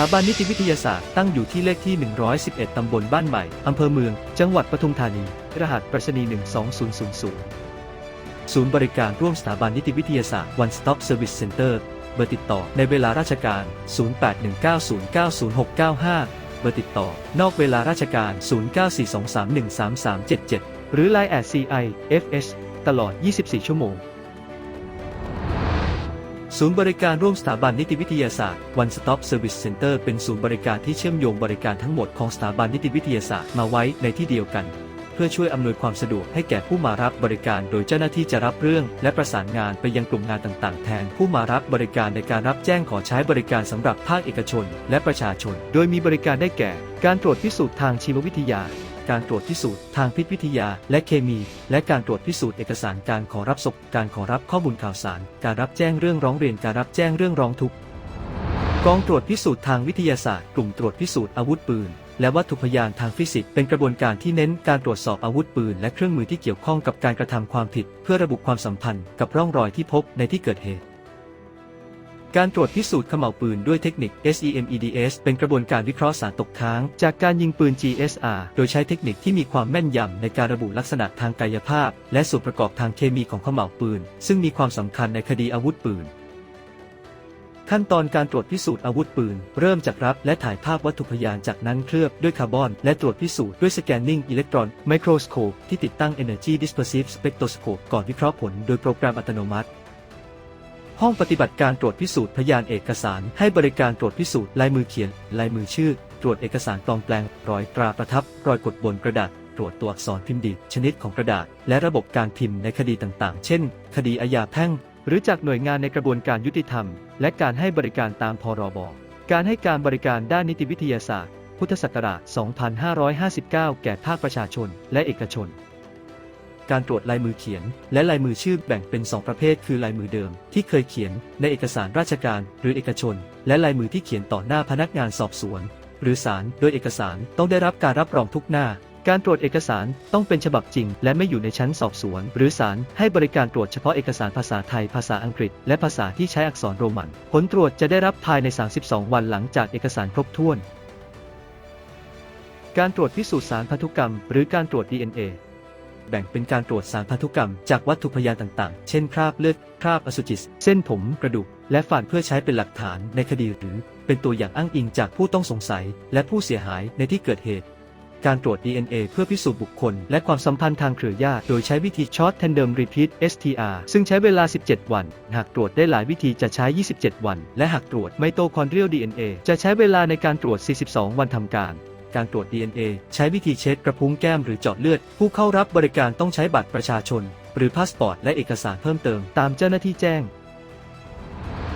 สถาบันนิติวิทยาศาสตร์ตั้งอยู่ที่เลขที่ 111 ตำบลบ้านใหม่ อำเภอเมือง จังหวัดปทุมธานี รหัสไปรษณีย์12000 ศูนย์บริการร่วมสถาบันนิติวิทยาศาสตร์ One Stop Service Center เบอร์ติดต่อในเวลาราชการ 0819090695 เบอร์ติดต่อ นอกเวลาราชการ 0942313377 หรือ Line at CI FS ตลอด 24 ชั่วโมง ศูนย์บริการร่วมสถาบันนิติวิทยาศาสตร์ One Stop Service Center เป็นศูนย์บริการที่เชื่อมโยงบริการทั้งหมดของสถาบันนิติวิทยาศาสตร์มาไว้ในที่เดียวกัน เพื่อช่วยอำนวยความสะดวกให้แก่ผู้มารับบริการ โดยเจ้าหน้าที่จะรับเรื่อง และประสานงานไปยังกลุ่มงานต่างๆ แทนผู้มารับบริการในการรับแจ้งขอใช้บริการสำหรับภาคเอกชน และประชาชน โดยมีบริการได้แก่ การตรวจพิสูจน์ทางชีววิทยา การตรวจพิสูจน์ทางพิษวิทยา และเคมี และการตรวจพิสูจน์เอกสารการขอรับศพการขอรับข้อมูลข่าวสาร การรับแจ้งเรื่องร้องเรียนการรับแจ้งเรื่องร้องทุกข์กองตรวจพิสูจน์ทางวิทยาศาสตร์กลุ่มตรวจพิสูจน์อาวุธปืน และวัตถุพยานทางฟิสิกส์เป็นกระบวนการที่เน้นการตรวจสอบอาวุธปืน และเครื่องมือที่เกี่ยวข้องกับการกระทำความผิด เพื่อระบุความสัมพันธ์กับร่องรอยที่พบในที่เกิดเหตุ การตรวจพิสูจน์เขม่าวปืนด้วยเทคนิค SEMEDS เป็นกระบวนการวิเคราะห์สารตกค้าง จากการยิงปืน GSR โดยใช้เทคนิคที่มีความแม่นยำในการระบุลักษณะทางกายภาพ และส่วนประกอบทางเคมีของเขม่าวปืน ซึ่งมีความสำคัญในคดีอาวุธปืน ขั้นตอนการตรวจพิสูจน์อาวุธปืน เริ่มจากรับและถ่ายภาพวัตถุพยานจากนั้นเคลือบด้วยคาร์บอน และตรวจพิสูจน์ด้วยสแกนนิ่งอิเล็กตรอนไมโครสโคปที่ติดตั้ง Energy Dispersive Spectroscope ก่อนวิเคราะห์ผลโดยโปรแกรมอัตโนมัติ ห้องปฏิบัติการตรวจพิสูจน์พยานเอกสาร ให้บริการตรวจพิสูจน์ลายมือเขียน ลายมือชื่อ ตรวจเอกสารปลอมแปลง รอยตราประทับ รอยกดบนกระดาษ ตรวจตัวอักษรพิมพ์ดีดชนิดของกระดาษ และระบบการพิมพ์ในคดีต่างๆ เช่น คดีอาญาแพ่ง หรือจากหน่วยงานในกระบวนการยุติธรรม และการให้บริการตามพรบ การให้การบริการด้านนิติวิทยาศาสตร์ พุทธศักราช 2559 แก่ภาคประชาชน และเอกชน การตรวจลายมือเขียน และลายมือชื่อแบ่งเป็น 2 ประเภท คือลายมือเดิม ที่เคยเขียนในเอกสารราชการหรือเอกชน และลายมือที่เขียนต่อหน้าพนักงานสอบสวน หรือศาลโดยเอกสารต้องได้รับการรับรองทุกหน้า การตรวจเอกสารต้องเป็นฉบับจริง และไม่อยู่ในชั้นสอบสวน หรือศาลให้บริการตรวจเฉพาะเอกสารภาษาไทย ภาษาอังกฤษ และภาษาที่ใช้อักษรโรมัน ผลตรวจจะได้รับภายใน 32 วันหลังจากเอกสารครบถ้วนการตรวจพิสูจน์สารพันธุกรรม หรือการตรวจ DNA แบ่งเป็นการตรวจสารพันธุกรรมจากวัตถุพยานต่างๆ เช่นคราบเลือด คราบอสุจิเส้นผม กระดูก และฟันเพื่อใช้เป็นหลักฐานในคดีหรือ เป็นตัวอย่างอ้างอิงจากผู้ต้องสงสัย และผู้เสียหายในที่เกิดเหตุ การตรวจ DNA เพื่อพิสูจน์บุคคล และความสัมพันธ์ทางเครือญาติโดยใช้วิธี Short Tandem Repeat STR ซึ่งใช้เวลา 17 วัน หากตรวจได้หลายวิธีจะใช้ 27 วัน และหากตรวจไมโตคอนเดรียล DNA จะใช้เวลาในการตรวจ 42 วันทำการ การตรวจ DNA ใช้วิธีเช็ดกระพุ้งแก้มหรือเจาะเลือด ผู้เข้ารับบริการต้องใช้บัตรประชาชน หรือพาสปอร์ตและเอกสารเพิ่มเติมตามเจ้าหน้าที่แจ้ง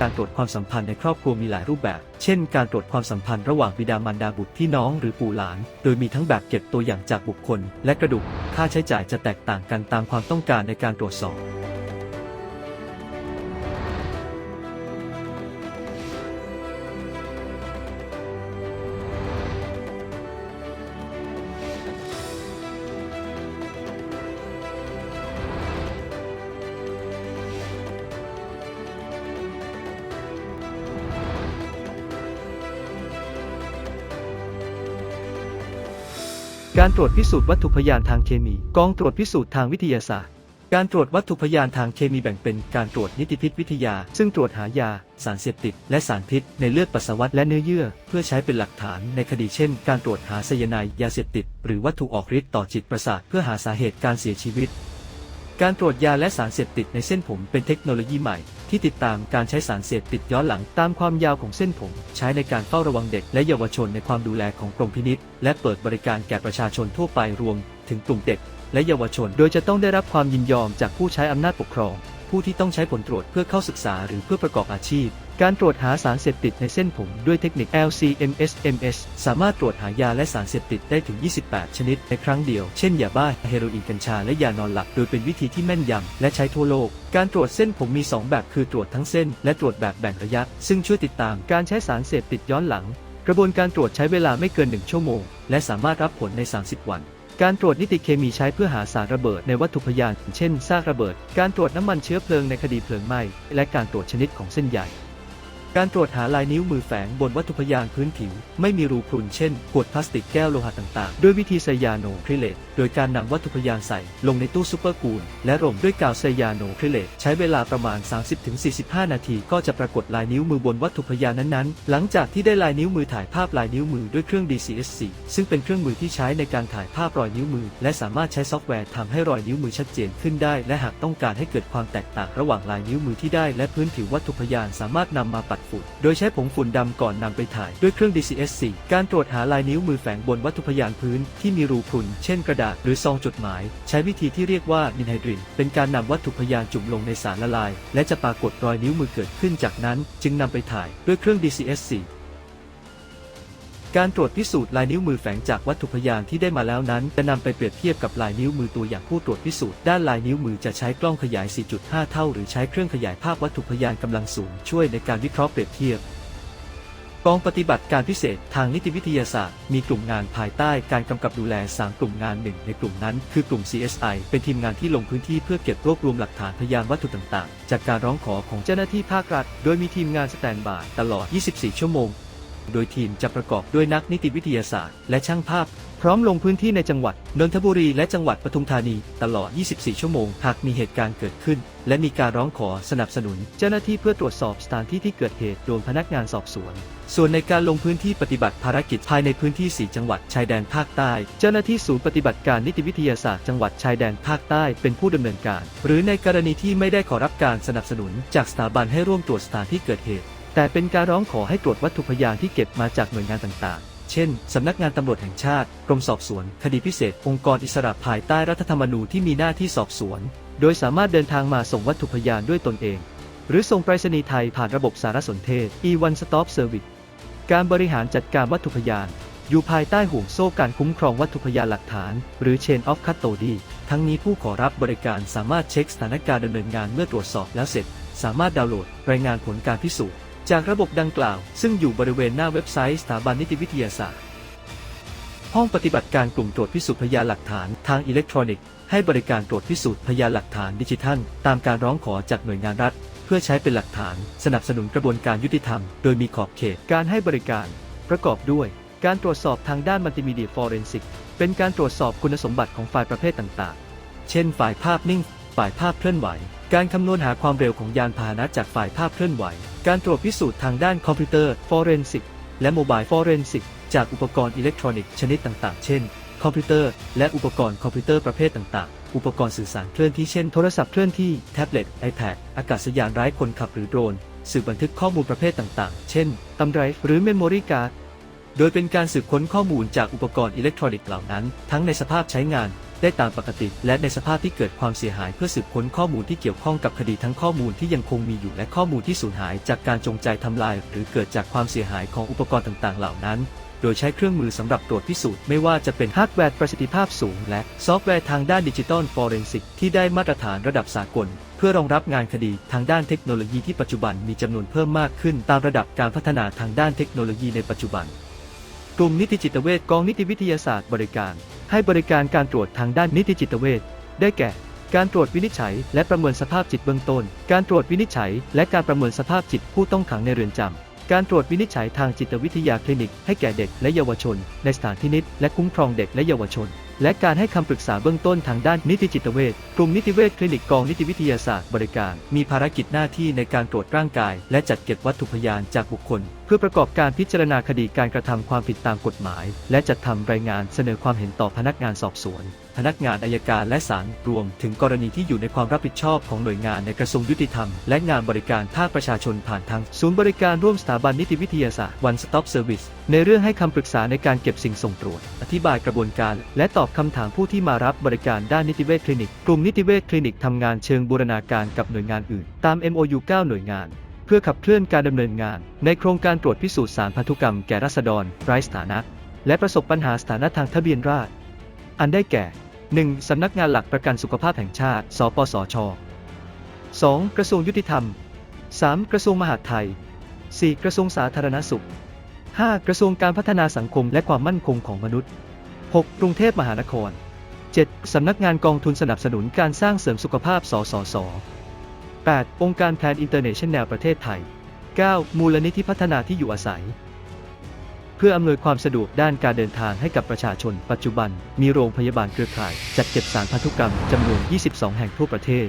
การตรวจความสัมพันธ์ในครอบครัวมีหลายรูปแบบ เช่น การตรวจความสัมพันธ์ระหว่างบิดามารดาบุตรพี่น้องหรือปู่หลาน โดยมีทั้งแบบเก็บตัวอย่างจากบุคคล และกระดูก ค่าใช้จ่ายจะแตกต่างกันตามความต้องการในการตรวจสอบ การตรวจพิสูจน์วัตถุพยานทางเคมี กองตรวจพิสูจน์ทางวิทยาศาสตร์ การตรวจวัตถุพยานทางเคมีแบ่งเป็นการตรวจนิติพิษวิทยา ซึ่งตรวจหายา สารเสพติด และสารพิษ ในเลือดปัสสาวะและเนื้อเยื่อ เพื่อใช้เป็นหลักฐานในคดีเช่น การตรวจหาไซยาไนด์ยาเสพติด หรือวัตถุออกฤทธิ์ต่อจิตประสาทเพื่อหาสาเหตุการเสียชีวิต การตรวจยาและสารเสพติดในเส้นผมเป็นเทคโนโลยีใหม่ ที่ติดตามการใช้สารเสพติดย้อนหลังตามความยาวของเส้นผม ใช้ในการเฝ้าระวังเด็กและเยาวชนในความดูแลของกรมพินิษและเปิดบริการแก่ประชาชนทั่วไปรวม ถึงกลุ่มเด็ก และเยาวชน โดยจะต้องได้รับความยินยอมจากผู้ใช้อำนาจปกครอง ผู้ที่ต้องใช้ผลตรวจเพื่อเข้าศึกษาหรือเพื่อประกอบอาชีพ การตรวจหาสารเสพติดในเส้นผมด้วยเทคนิค LCMSMS สามารถตรวจหายาและสารเสพติดได้ถึง 28 ชนิดในครั้งเดียว เช่นยาบ้า เฮโรอีนกัญชา และยานอนหลับ โดยเป็นวิธีที่แม่นยำและใช้ทั่วโลก การตรวจเส้นผมมี 2 แบบคือตรวจทั้งเส้น และตรวจแบบแบ่งระยะ ซึ่งช่วยติดตามการใช้สารเสพติดย้อนหลัง กระบวนการตรวจใช้เวลาไม่เกิน 1 ชั่วโมง และสามารถรับผลใน 30 วันการตรวจนิติเคมีใช้เพื่อหาสารระเบิดในวัตถุพยาน เช่น ซากระเบิด การตรวจน้ำมันเชื้อเพลิงในคดีเพลิงไหม้ และการตรวจชนิดของเส้นใย การตรวจหาลายนิ้วมือแฝงบนวัตถุพยานพื้นผิว ไม่มีรูพรุนเช่นขวดพลาสติกแก้วโลหะต่างๆ ด้วยวิธีไซยาโนคริเลตโดยการนำวัตถุพยานใส่ ลงในตู้ซูเปอร์กูล และรมด้วยกาวไซยาโนคริเลตใช้เวลาประมาณ 30-45 นาที ก็จะปรากฏลายนิ้วมือบนวัตถุพยานนั้นๆ หลังจากที่ได้ลายนิ้วมือถ่ายภาพลายนิ้วมือด้วยเครื่อง DCSC ซึ่งเป็นเครื่องมือที่ใช้ในการถ่ายภาพรอยนิ้วมือ และสามารถใช้ซอฟต์แวร์ทำให้รอยนิ้วมือชัดเจนขึ้นได้ และหากต้องการให้เกิดความแตกต่างระหว่างลายนิ้วมือที่ได้ และพื้นผิววัตถุพยานสามารถนำมาปัดฝุ่น โดยใช้ผงฝุ่นดำก่อนนำไปถ่ายด้วยเครื่อง DCS4 การตรวจหาลายนิ้วมือแฝงบนวัตถุพยานพื้นที่มีรูพรุน เช่นกระดาษหรือซองจดหมาย ใช้วิธีที่เรียกว่ามินไฮดริน เป็นการนำวัตถุพยานจุ่มลงในสารละลาย และจะปรากฏรอยนิ้วมือเกิดขึ้นจากนั้น จึงนำไปถ่ายด้วยเครื่อง DCS4 การตรวจพิสูจน์ลายนิ้วมือแฝงจากวัตถุพยานที่ได้มาแล้วนั้น จะนำไปเปรียบเทียบกับลายนิ้วมือตัวอย่างผู้ตรวจพิสูจน์ด้านลายนิ้วมือจะใช้กล้องขยาย 4.5 เท่า หรือใช้เครื่องขยายภาพวัตถุพยานกำลังสูง ช่วยในการวิเคราะห์เปรียบเทียบกองปฏิบัติการพิเศษทางนิติวิทยาศาสตร์ มีกลุ่มงานภายใต้การกำกับดูแล 3 กลุ่มงานหนึ่งในกลุ่มนั้น คือกลุ่ม CSI เป็นทีมงานที่ลงพื้นที่เพื่อเก็บรวบรวมหลักฐานพยานวัตถุต่าง ๆ จากการร้องขอของเจ้าหน้าที่ภาครัฐ โดยมีทีมงานสแตนบายตลอด 24 ชั่วโมง โดยทีมจะประกอบด้วยนักนิติวิทยาศาสตร์ และช่างภาพ พร้อมลงพื้นที่ในจังหวัดนนทบุรีและจังหวัดปทุมธานีตลอด 24 ชั่วโมง หากมีเหตุการณ์เกิดขึ้น และมีการร้องขอสนับสนุน เจ้าหน้าที่เพื่อตรวจสอบสถานที่ที่เกิดเหตุโดยพนักงานสอบสวนส่วนในการลงพื้นที่ปฏิบัติภารกิจภายในพื้นที่ 4 จังหวัดชายแดนภาคใต้ เจ้าหน้าที่ศูนย์ปฏิบัติการนิติวิทยาศาสตร์จังหวัดชายแดนภาคใต้เป็นผู้ดำเนินการ หรือในกรณีที่ไม่ได้ขอรับการสนับสนุน จากสถาบันให้ร่วมตรวจสถานที่เกิดเหตุ แต่เป็นการร้องขอให้ตรวจวัตถุพยานที่เก็บมาจากหน่วยงานต่างๆ เช่น สำนักงานตำรวจแห่งชาติ กรมสอบสวน คดีพิเศษ องค์กรอิสระภายใต้รัฐธรรมนูญที่มีหน้าที่สอบสวน โดยสามารถเดินทางมาส่งวัตถุพยานด้วยตนเอง หรือส่งไปรษณีย์ไทยผ่านระบบสารสนเทศ e-one stop service การบริหารจัดการวัตถุพยาน อยู่ภายใต้ห่วงโซ่การคุ้มครองวัตถุพยานหลักฐาน หรือ chain of custody ทั้งนี้ผู้ขอรับบริการสามารถเช็คสถานการณ์ดำเนินงานเมื่อตรวจสอบแล้วเสร็จ สามารถดาวน์โหลด รายงานผลการพิสูจน์ จากระบบดังกล่าว ซึ่งอยู่บริเวณหน้าเว็บไซต์สถาบันนิติวิทยาศาสตร์ ห้องปฏิบัติการกลุ่มตรวจพิสูจน์พยานหลักฐานทางอิเล็กทรอนิกส์ให้บริการตรวจพิสูจน์พยานหลักฐานดิจิทัล ตามการร้องขอจากหน่วยงานรัฐ เพื่อใช้เป็นหลักฐาน สนับสนุนกระบวนการยุติธรรม โดยมีขอบเขตการให้บริการ ประกอบด้วย การตรวจสอบทางด้านมัลติมีเดียฟอเรนซิกเป็นการตรวจสอบคุณสมบัติของไฟล์ประเภทต่างๆ เช่นฝ่ายภาพนิ่งฝ่ายภาพเคลื่อนไหว การคำนวณหาความเร็วของยานพาหนะจากฝ่ายภาพเคลื่อนไหว การตรวจพิสูจน์ทางด้านคอมพิวเตอร์ฟอเรนซิกและโมบายฟอเรนซิกจากอุปกรณ์อิเล็กทรอนิกส์ชนิดต่างๆ เช่น คอมพิวเตอร์ และอุปกรณ์คอมพิวเตอร์ประเภทต่างๆ อุปกรณ์สื่อสารเคลื่อนที่เช่นโทรศัพท์เคลื่อนที่ แท็บเล็ต iPad อากาศยานไร้คนขับหรือโดรน สืบบันทึกข้อมูลประเภทต่างๆ เช่นตำไรหรือเมมโมรี่การ์ด โดยเป็นการสืบค้นข้อมูลจากอุปกรณ์อิเล็กทรอนิกส์เหล่านั้น ทั้งในสภาพใช้งาน ได้ตามปกติ และในสภาพที่เกิดความเสียหายเพื่อสืบค้นข้อมูลที่เกี่ยวข้องกับคดีทั้งข้อมูลที่ยังคงมีอยู่และข้อมูลที่สูญหายจากการจงใจทำลาย หรือเกิดจากความเสียหายของอุปกรณ์ต่างๆ เหล่านั้น โดยใช้เครื่องมือสำหรับตรวจพิสูจน์ไม่ว่าจะเป็นฮาร์ดแวร์ประสิทธิภาพสูง และซอฟต์แวร์ทางด้านดิจิตอลฟอเรนซิกที่ได้มาตรฐานระดับสากล เพื่อรองรับงานคดีทางด้านเทคโนโลยีที่ปัจจุบันมีจำนวนเพิ่มมากขึ้น ตามระดับการพัฒนาทางด้านเทคโนโลยีในปัจจุบัน กลุ่มนิติจิตเวชกองนิติวิทยาศาสตร์บริการ ให้บริการการตรวจทางด้านนิติจิตเวชได้แก่ การตรวจวินิจฉัย และประเมินสภาพจิตเบื้องต้น การตรวจวินิจฉัย และการประเมินสภาพจิตผู้ต้องขังในเรือนจำ การตรวจวินิจฉัยทางจิตวิทยาคลินิก ให้แก่เด็กและเยาวชน ในสถานพินิจและคุ้มครองเด็กและเยาวชน และการให้คำปรึกษาเบื้องต้นทางด้านนิติจิตเวชกลุ่มนิติเวชคลินิกกองนิติวิทยาศาสตร์บริการ มีภารกิจหน้าที่ในการตรวจร่างกาย และจัดเก็บวัตถุพยานจากบุคคล พื่อประกอบการพิจารณาคดีการกระทำความผิดตามกฎหมาย และจัดทำรายงานเสนอความเห็นต่อพนักงานสอบสวน พนักงานอายการและศาลรวมถึงกรณีที่อยู่ในความรับผิดชอบของหน่วยงานในกระทรวงยุติธรรม และงานบริการภาคประชาชนผ่านทางศูนย์บริการร่วมสถาบันนิติวิทยาศาสตร์ One Stop Service ในเรื่องให้คำปรึกษาในการเก็บสิ่งส่งตรวจ อธิบายกระบวนการ และตอบคำถามผู้ที่มารับบริการด้านนิติเวชคลินิก กลุ่มนิติเวชคลินิกทำงานเชิงบูรณาการกับหน่วยงานอื่น ตาม MOU 9 หน่วยงาน พื่อขับเคลื่อนการดำเนินงาน ในโครงการตรวจพิสูจน์สารพันธุกรรมแก่รัษฎรไร้สถานะ และประสบปัญหาสถานะทางทะเบียนราษฎรอันได้แก่ 1. สำนักงานหลักประกันสุขภาพแห่งชาติ สปสช 2. กระทรวงยุติธรรม 3. กระทรวงมหาดไทย 4. กระทรวงสาธารณสุข 5. กระทรวงการพัฒนาสังคมและความมั่นคงของมนุษย์ 6. กรุงเทพมหานคร 7. สำนักงานกองทุนสนับสนุนการสร้างเสริมสุขภาพ สสส 8. องค์การแพลนอินเตอร์เนชั่นแนลประเทศไทย 9. มูลนิธิพัฒนาที่อยู่อาศัย เพื่ออำนวยความสะดวกด้านการเดินทางให้กับประชาชน ปัจจุบัน มีโรงพยาบาลเครือข่าย จัดเก็บสารพันธุกรรมจำนวน 22 แห่งทั่วประเทศ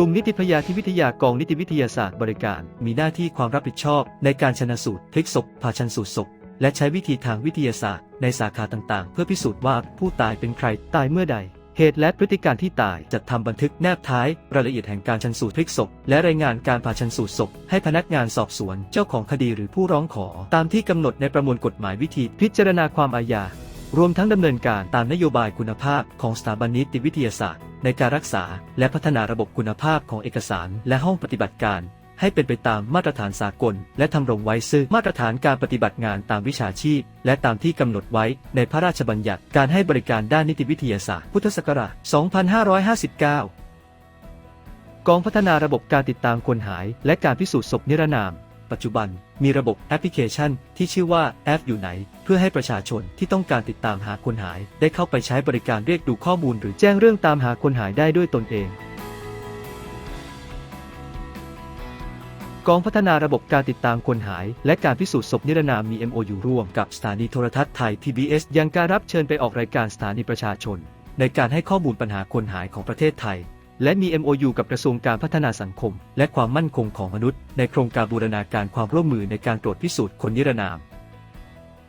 ลุ่มนิติพยาธิวิทยากองนิติวิทยาศาสตร์บริการ มีหน้าที่ความรับผิดชอบ ในการชนะสูตรพลิกศพผ่าชันสูตรศพ และใช้วิธีทางวิทยาศาสตร์ ในสาขาต่างๆ เพื่อพิสูจน์ว่าผู้ตายเป็นใครตายเมื่อใด เหตุและพฤติการที่ตายจัดทำบันทึกแนบท้าย รายละเอียดแห่งการชันสูตรพลิกศพ และรายงานการผ่าชันสูตรศพ ให้พนักงานสอบสวนเจ้าของคดีหรือผู้ร้องขอ ตามที่กำหนดในประมวลกฎหมายวิธีพิจารณาความอาญา รวมทั้งดำเนินการตามนโยบายคุณภาพของสถาบันนิติวิทยาศาสตร์ ในการรักษาและพัฒนาระบบคุณภาพของเอกสารและห้องปฏิบัติการ ให้เป็นไปตามมาตรฐานสากล และทำรงไว้ซึ่งมาตรฐานการปฏิบัติงานตามวิชาชีพ และตามที่กำหนดไว้ในพระราชบัญญัติการให้บริการด้านนิติวิทยาศาสตร์ พุทธศักราช 2559 กองพัฒนาระบบการติดตามคนหาย และการพิสูจน์ศพนิรนาม ปัจจุบันมีระบบแอปพลิเคชันที่ชื่อว่าแอปอยู่ไหน เพื่อให้ประชาชนที่ต้องการติดตามหาคนหาย ได้เข้าไปใช้บริการเรียกดูข้อมูลหรือแจ้งเรื่องตามหาคนหายได้ด้วยตนเอง กองพัฒนาระบบการติดตามคนหาย และการพิสูจน์ศพนิรนามมี MOU ร่วมกับสถานีโทรทัศน์ไทย PBS ยังการรับเชิญไปออกรายการสถานีประชาชน ในการให้ข้อมูลปัญหาคนหายของประเทศไทย และมี MOU กับกระทรวงการพัฒนาสังคม และความมั่นคงของมนุษย์ ในโครงการบูรณาการความร่วมมือในการตรวจพิสูจน์คนนิรนาม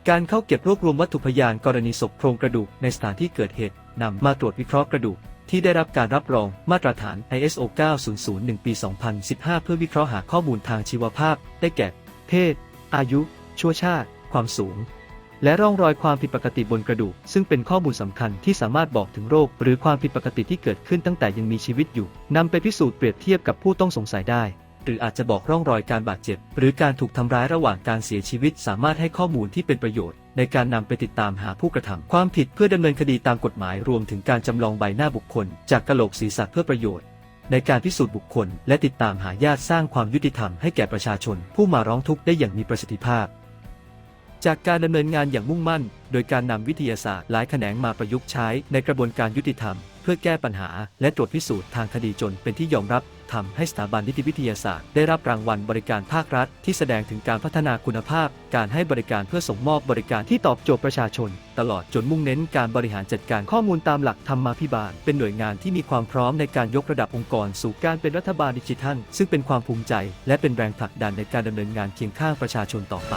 การเข้าเก็บรวบรวมวัตถุพยานกรณีศพโครงกระดูกในสถานที่เกิดเหตุนำมาตรวจวิเคราะห์กระดูกที่ได้รับการรับรองมาตรฐาน ISO 9001 ปี 2015 เพื่อวิเคราะห์หาข้อมูลทางชีวภาพ ได้แก่ เพศ อายุ ชั่วชาติ ความสูง และร่องรอยความผิดปกติบนกระดูก ซึ่งเป็นข้อมูลสำคัญที่สามารถบอกถึงโรค หรือความผิดปกติที่เกิดขึ้นตั้งแต่ยังมีชีวิตอยู่นำไปพิสูจน์เปรียบเทียบกับผู้ต้องสงสัยได้ หรืออาจจะบอกร่องรอยการบาดเจ็บ หรือการถูกทำร้ายระหว่างการเสียชีวิต สามารถให้ข้อมูลที่เป็นประโยชน์ ในการนำไปติดตามหาผู้กระทำความผิดเพื่อดำเนินคดีตามกฎหมายรวมถึงการจำลองใบหน้าบุคคล จากกะโหลกศีรษะเพื่อประโยชน์ในการพิสูจน์บุคคล และติดตามหาญาติสร้างความยุติธรรมให้แก่ประชาชน ผู้มาร้องทุกข์ได้อย่างมีประสิทธิภาพ จากการดำเนินงานอย่างมุ่งมั่น โดยการนำวิทยาศาสตร์หลายแขนงมาประยุกต์ใช้ในกระบวนการยุติธรรม เพื่อแก้ปัญหา และตรวจพิสูจน์ทางคดีจนเป็นที่ยอมรับทำให้สถาบันนิติวิทยาศาสตร์ได้รับรางวัลบริการภาครัฐ ที่แสดงถึงการพัฒนาคุณภาพ การให้บริการเพื่อส่งมอบบริการที่ตอบโจทย์ประชาชน ตลอดจนมุ่งเน้นการบริหารจัดการข้อมูลตามหลักธรรมาภิบาล เป็นหน่วยงานที่มีความพร้อมในการยกระดับองค์กร สู่การเป็นรัฐบาลดิจิทัล ซึ่งเป็นความภูมิใจ และเป็นแรงผลักดันในการดำเนินงานเคียงข้างประชาชนต่อไป